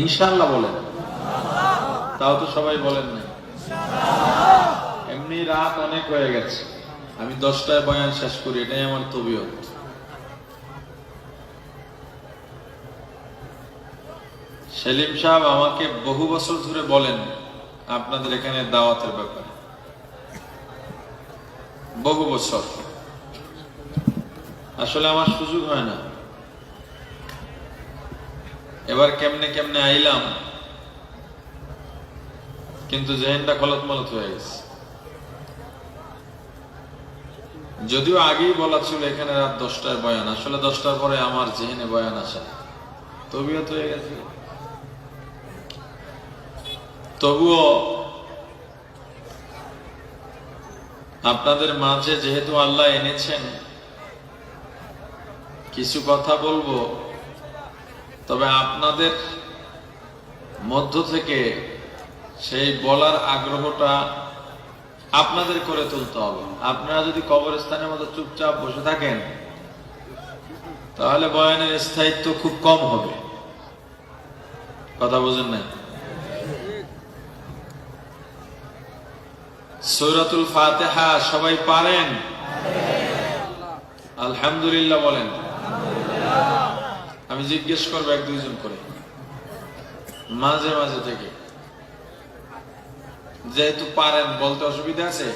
ইনশাল্লাহ বলেন। তাও তো সবাই বলেন না এমনি রাত অনেক হয়ে গেছে। আমি দশটায় বয়ান শেষ করি, এটাই আমার তবিয়ত। সেলিম সাহেব আমাকে বহু বছর ধরে বলেন, আপনাদের এখানে দাওয়াতের ব্যাপারে। বহু বছর। আসলে আমার সুযোগ হয় না। এবার কেমনে কেমনে আইলাম, কিন্তু জেহেনটা কলত মলত হয়ে গেছে। যদিও আগেই বলা ছিল এখানে রাত দশটায় বয়ান, আসলে দশটার পরে আমার জেহেনে বয়ান আসা তবিয়ত হয়ে গেছে। তবুও আপনাদের মাঝে যেহেতু আল্লাহ এনেছেন, কিছু কথা বলব তবে আপনাদের মধ্য থেকে সেই বলার আগ্রহটা আপনাদের করে তুলতে হবে। আপনারা যদি কবরস্থানের মতো চুপচাপ বসে থাকেন, তাহলে বয়ানের স্থায়িত্ব খুব কম হবে। কথা বুঝেন নাই? সৈরাতুল ফাতেহা সবাই পারেন? আলহামদুলিল্লাহ বলেন। আমি জিজ্ঞেস করব এক দুইজন করে। মাঝে মাঝে থেকে। যেহেতু পারেন বলতে অসুবিধা আছে?